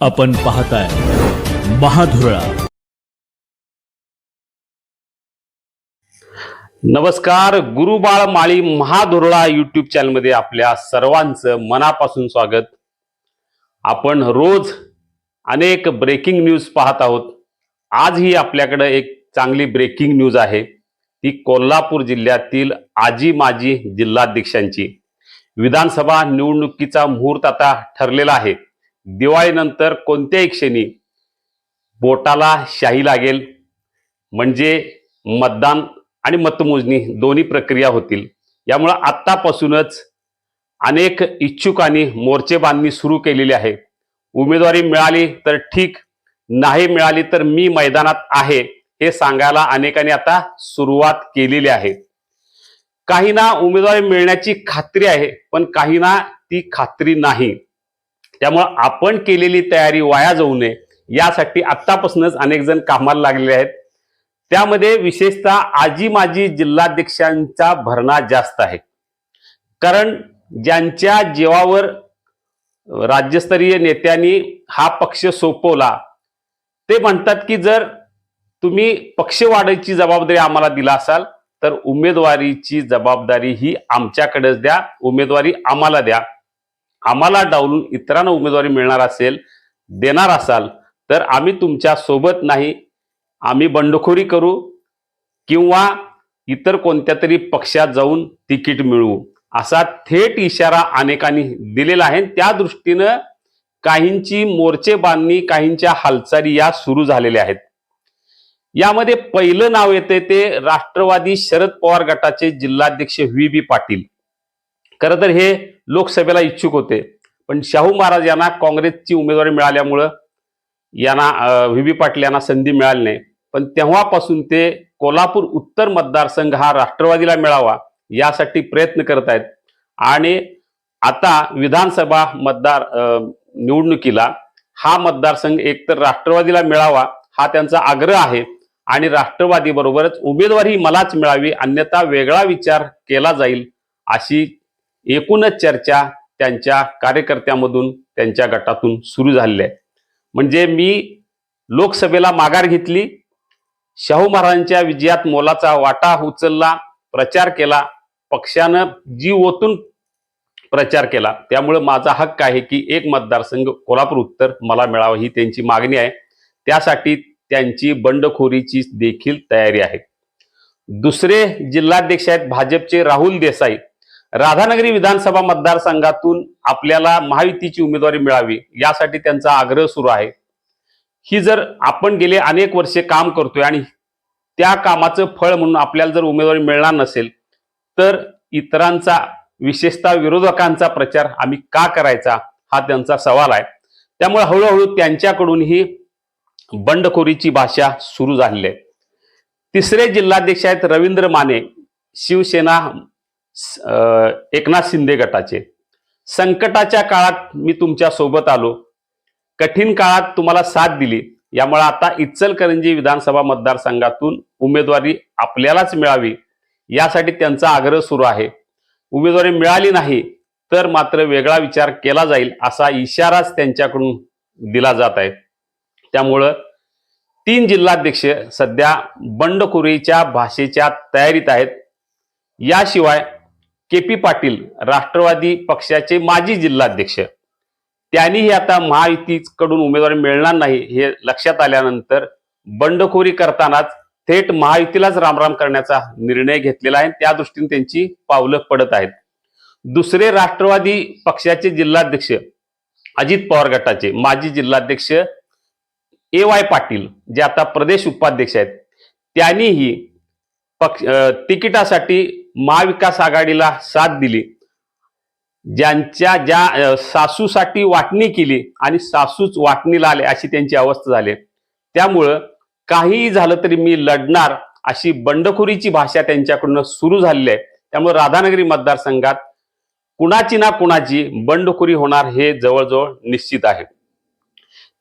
आपण पाहताय महाधुरळा. नमस्कार गुरुबाळ माळी महाधुरळा युट्यूब चॅनलमध्ये आपल्या सर्वांचं मनापासून स्वागत. आपण रोज अनेक ब्रेकिंग न्यूज पाहत आहोत. आजही आपल्याकडे एक चांगली ब्रेकिंग न्यूज आहे. ती कोल्हापूर जिल्ह्यातील आजी माजी जिल्हाध्यक्षांची. विधानसभा निवडणुकीचा मुहूर्त आता ठरलेला आहे. दिवाळीनंतर कोणत्याही क्षणी बोटाला शाही लागेल. म्हणजे मतदान आणि मतमोजणी दोन्ही प्रक्रिया होतील. यामुळं आत्तापासूनच अनेक इच्छुकांनी मोर्चे बांधणी सुरू केलेली आहे. उमेदवारी मिळाली तर ठीक नाही मिळाली तर मी मैदानात आहे हे सांगायला अनेकांनी आता सुरुवात केलेली आहे. काहींना उमेदवारी मिळण्याची खात्री आहे पण काहींना ती खात्री नाही. त्यामुळं आपण केलेली तयारी वाया जाऊ नये. यासाठी आत्तापासूनच अनेक जण कामाला लागलेले आहेत. त्यामध्ये विशेषतः आजी माजी जिल्हाध्यक्षांचा भरणा जास्त आहे. कारण ज्यांच्या जीवावर राज्यस्तरीय नेत्यांनी हा पक्ष सोपवला ते म्हणतात की जर तुम्ही पक्ष वाढायची जबाबदारी आम्हाला दिला असाल तर उमेदवारीची जबाबदारी ही आमच्याकडेच द्या उमेदवारी आम्हाला द्या. आम्हाला डावलून इतरांना उमेदवारी मिळणार असेल देणार असाल तर आम्ही तुमच्यासोबत नाही. आम्ही बंडखोरी करू किंवा इतर कोणत्या तरी पक्षात जाऊन तिकीट मिळवू. असा थेट इशारा अनेकांनी दिलेला आहे. त्या दृष्टीनं काहींची मोर्चे बांधणी काहींच्या हालचाली या सुरू झालेल्या आहेत. यामध्ये पहिलं नाव येते ते राष्ट्रवादी शरद पवार गटाचे जिल्हाध्यक्ष व्ही. बी पाटील. खरं तर हे लोकसभेला इच्छुक होते. पण शाहू महाराज यांना काँग्रेसची उमेदवारी मिळाल्यामुळं यांना व्ही. व्ही. पाटील यांना संधी मिळाली नाही. पण तेव्हापासून ते कोल्हापूर उत्तर मतदारसंघ हा राष्ट्रवादीला मिळावा यासाठी प्रयत्न करत आहेत. आणि आता विधानसभा मतदार निवडणुकीला हा मतदारसंघ एकतर राष्ट्रवादीला मिळावा हा त्यांचा आग्रह आहे आणि राष्ट्रवादीबरोबरच उमेदवारी मलाच मिळावी अन्यथा वेगळा विचार केला जाईल अशी एकूणच चर्चा त्यांच्या कार्यकर्त्यामधून त्यांच्या गटातून सुरू झालेली आहे. म्हणजे मी लोकसभेला माघार घेतली शाहू महाराजांच्या विजयात मोलाचा वाटा उचलला प्रचार केला पक्षानं जी ओतून प्रचार केला. त्यामुळे माझा हक्क आहे की एक मतदारसंघ कोल्हापूर उत्तर मला मिळावं ही त्यांची मागणी आहे. त्यासाठी त्यांची बंडखोरीची देखील तयारी आहे. दुसरे जिल्हाध्यक्ष आहेत भाजपचे राहुल देसाई. राधानगरी विधानसभा मतदारसंघातून आपल्याला महायुतीची उमेदवारी मिळावी यासाठी त्यांचा आग्रह सुरू आहे. ही जर आपण गेले अनेक वर्षे काम करतोय आणि त्या कामाचं फळ म्हणून आपल्याला जर उमेदवारी मिळणार नसेल तर इतरांचा विशेषतः विरोधकांचा प्रचार आम्ही का करायचा हा त्यांचा सवाल आहे. त्यामुळे हळूहळू त्यांच्याकडून ही बंडखोरीची भाषा सुरू झालेली आहे. तिसरे जिल्हाध्यक्ष आहेत रवींद्र माने शिवसेना एकनाथ शिंदे गटाचे. संकटाच्या काळात मी तुमच्यासोबत आलो. कठीण काळात तुम्हाला साथ दिली. यामुळे आता इचलकरंजी विधानसभा मतदारसंघातून उमेदवारी आपल्यालाच मिळावी. यासाठी त्यांचा आग्रह सुरू आहे. उमेदवारी मिळाली नाही तर मात्र वेगळा विचार केला जाईल असा इशाराच त्यांच्याकडून दिला जात आहे. त्यामुळं तीन जिल्हाध्यक्ष सध्या बंडखोरीच्या भाषेच्या तयारीत आहेत. याशिवाय के पी पाटील राष्ट्रवादी पक्षाचे माजी जिल्हाध्यक्ष. त्यांनीही आता महायुतीकडून उमेदवारी मिळणार नाही हे लक्षात आल्यानंतर बंडखोरी करतानाच थेट महायुतीलाच रामराम करण्याचा निर्णय घेतलेला आहे. त्या दृष्टीने त्यांची पावलं पडत आहेत. दुसरे राष्ट्रवादी पक्षाचे जिल्हाध्यक्ष अजित पवार गटाचे माजी जिल्हाध्यक्ष ए वाय पाटील जे आता प्रदेश उपाध्यक्ष आहेत त्यांनीही पक्ष तिकिटासाठी महाविकास आघाडीला साथ दिली. ज्यांच्या ज्या सासूसाठी वाटणी केली आणि सासूच वाटणीला आले अशी त्यांची अवस्था झाली. त्यामुळं काहीही झालं तरी मी लढणार अशी बंडखोरीची भाषा त्यांच्याकडून सुरू झालेली आहे. त्यामुळे राधानगरी मतदारसंघात कुणाची ना कुणाची बंडखोरी होणार हे जवळजवळ निश्चित आहे.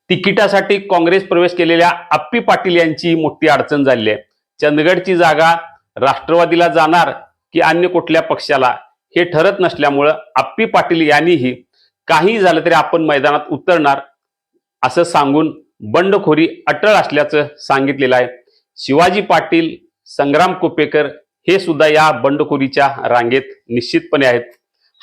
तिकिटासाठी काँग्रेस प्रवेश केलेल्या अप्पी पाटील यांची मोठी अडचण झाली आहे. चंदगडची जागा राष्ट्रवादीला जाणार की अन्य कुठल्या पक्षाला हे ठरत नसल्यामुळं आप्पी पाटील यांनीही काही झालं तरी आपण मैदानात उतरणार असं सांगून बंडखोरी अटळ असल्याचं सांगितलेलं आहे. शिवाजी पाटील संग्राम कुपेकर हे सुद्धा या बंडखोरीच्या रांगेत निश्चितपणे आहेत.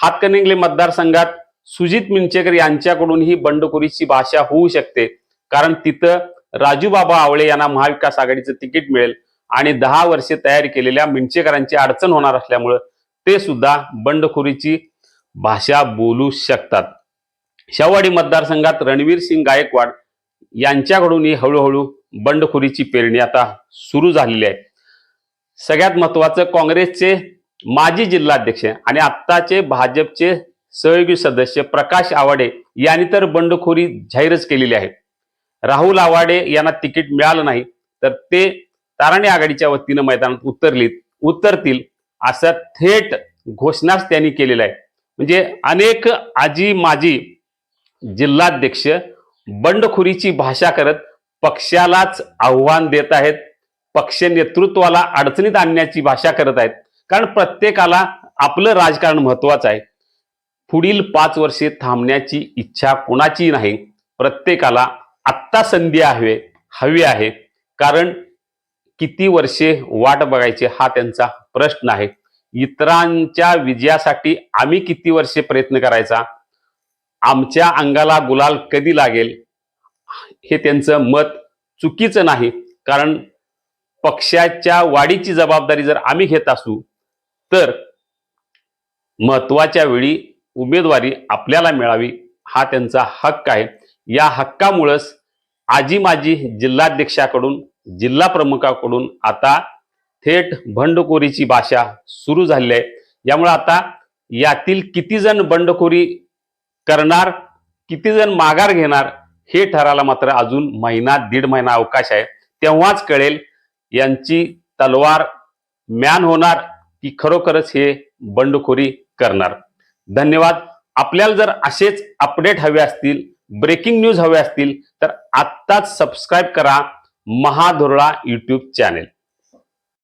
हातकणंगले मतदारसंघात सुजित मिंचेकर यांच्याकडून ही बंडखोरीची भाषा होऊ शकते. कारण तिथं राजूबाबा आवळे यांना महाविकास आघाडीचं तिकीट मिळेल. आणि दहा वर्षे तयारी केलेल्या मिंचेकरांची अडचण होणार असल्यामुळं ते सुद्धा बंडखोरीची भाषा बोलू शकतात. शहावाडी मतदारसंघात रणवीर सिंग गायकवाड यांच्याकडूनही हळूहळू बंडखोरीची पेरणी आता सुरू झालेली आहे. सगळ्यात महत्वाचं काँग्रेसचे माजी जिल्हाध्यक्ष आणि आत्ताचे भाजपचे सहयोगी सदस्य प्रकाश आवाडे यांनी तर बंडखोरी जाहीरच केलेली आहे. राहुल आवाडे यांना तिकीट मिळालं नाही तर ते ताराणे आघाडीच्या वतीनं मैदानात उतरलीत उतरतील असं थेट घोषणाच त्यांनी केलेला आहे. म्हणजे अनेक आजी माजी जिल्हाध्यक्ष बंडखोरीची भाषा करत पक्षालाच आव्हान देत आहेत पक्ष नेतृत्वाला अडचणीत आणण्याची भाषा करत आहेत. कारण प्रत्येकाला आपलं राजकारण महत्वाचं आहे. पुढील पाच वर्षे थांबण्याची इच्छा कोणाची नाही प्रत्येकाला आत्ता संधी हवे हवी आहे. कारण किती वर्षे वाट बघायची हा त्यांचा प्रश्न आहे. इतरांच्या विजयासाठी आम्ही किती वर्षे प्रयत्न करायचा? आमच्या अंगाला गुलाल कधी लागेल? हे त्यांचं मत चुकीचं नाही. कारण पक्षाच्या वाढीची जबाबदारी जर आम्ही घेत असू तर महत्त्वाच्या वेळी उमेदवारी आपल्याला मिळावी हा त्यांचा हक्क आहे. या हक्कामुळंच आजी माजी जिल्हाध्यक्षाकडून जिल्हा प्रमुखाकडून आता थेट बंडखोरीची भाषा सुरू झालेली आहे. यामुळे आता यातील किती जण बंडखोरी करणार किती जण माघार घेणार हे ठरायला मात्र अजून महिना दीड महिना अवकाश आहे. तेव्हाच कळेल यांची तलवार म्यान होणार की खरोखरच हे बंडखोरी करणार. धन्यवाद. आपल्याला जर असेच अपडेट हवे असतील ब्रेकिंग न्यूज हवे असतील तर आत्ताच सबस्क्राईब करा. Mahadhurala YouTube channel.